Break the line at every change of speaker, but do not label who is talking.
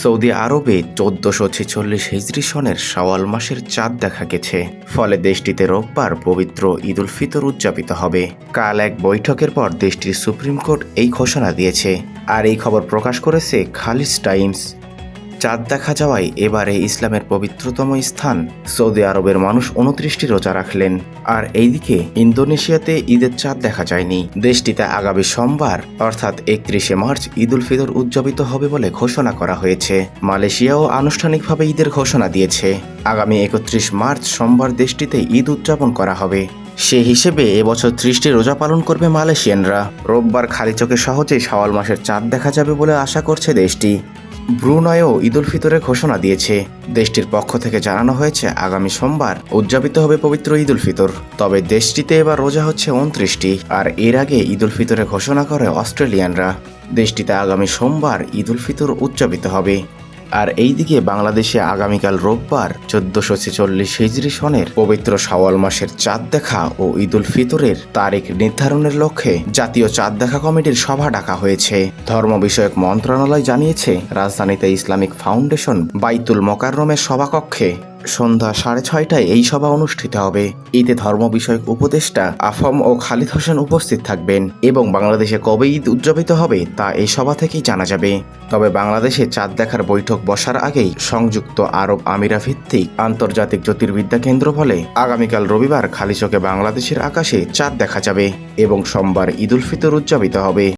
Saudi আরবে চোদ্দশো ছেচল্লিশ হিজরি সনের শাওয়াল মাসের চাঁদ দেখা গেছে। ফলে দেশটিতে রোববার পবিত্র ঈদ উল ফিতর উদযাপিত হবে। কাল এক বৈঠকের পর দেশটির সুপ্রিম কোর্ট এই ঘোষণা দিয়েছে। আর এই খবর প্রকাশ করেছে খালিস টাইমস। চাঁদ দেখা যাওয়ায় এবারে ইসলামের পবিত্রতম স্থান সৌদি আরবের মানুষ উনত্রিশটি রোজা রাখলেন। আর এইদিকে ইন্দোনেশিয়াতে ঈদের চাঁদ দেখা যায়নি। দেশটিতে আগামী সোমবার, অর্থাৎ একত্রিশে মার্চ ঈদ উল ফিতর উদযাপিত হবে বলে ঘোষণা করা হয়েছে। মালয়েশিয়াও আনুষ্ঠানিকভাবে ঈদের ঘোষণা দিয়েছে। আগামী একত্রিশ মার্চ সোমবার দেশটিতে ঈদ উদযাপন করা হবে। সে হিসেবে এবছর ত্রিশটি রোজা পালন করবে মালয়েশিয়ানরা। রোববার খালি চোখে সহজেই শাওয়াল মাসের চাঁদ দেখা যাবে বলে আশা করছে দেশটি। ব্রুনয়ও ঈদ উল ফিতরের ঘোষণা দিয়েছে। দেশটির পক্ষ থেকে জানানো হয়েছে, আগামী সোমবার উদযাপিত হবে পবিত্র ঈদ উল ফিতর। তবে দেশটিতে এবার রোজা হচ্ছে উনত্রিশটি, আর এর আগে ঈদ উল ফিতরের ঘোষণা করে অস্ট্রেলিয়ানরা। দেশটিতে আগামী সোমবার ঈদ উল ফিতর উদযাপিত হবে। আর এইদিকে বাংলাদেশে আগামীকাল রোববার চোদ্দশো ছেচল্লিশ হিজরি সনের পবিত্র শাওয়াল মাসের চাঁদ দেখা ও ঈদ উল ফিতরের তারিখ নির্ধারণের লক্ষ্যে জাতীয় চাঁদ দেখা কমিটির সভা ডাকা হয়েছে। ধর্ম বিষয়ক মন্ত্রণালয় জানিয়েছে, রাজধানীতে ইসলামিক ফাউন্ডেশন বাইতুল মোকাররমের সভাকক্ষে সন্ধ্যা সাড়ে ছয়টায় এই সভা অনুষ্ঠিত হবে। এতে ধর্ম বিষয়ক উপদেষ্টা আফম ও খালিদ হোসেন উপস্থিত থাকবেন এবং বাংলাদেশে কবে ঈদ উদযাপিত হবে তা এই সভা থেকেই জানা যাবে। তবে বাংলাদেশে চাঁদ দেখার বৈঠক বসার আগেই সংযুক্ত আরব আমিরা ভিত্তিক আন্তর্জাতিক জ্যোতির্বিদ্যা কেন্দ্র বলে আগামীকাল রবিবার খালি চোখে বাংলাদেশের আকাশে চাঁদ দেখা যাবে এবং সোমবার ঈদ উল ফিতর উদযাপিত হবে।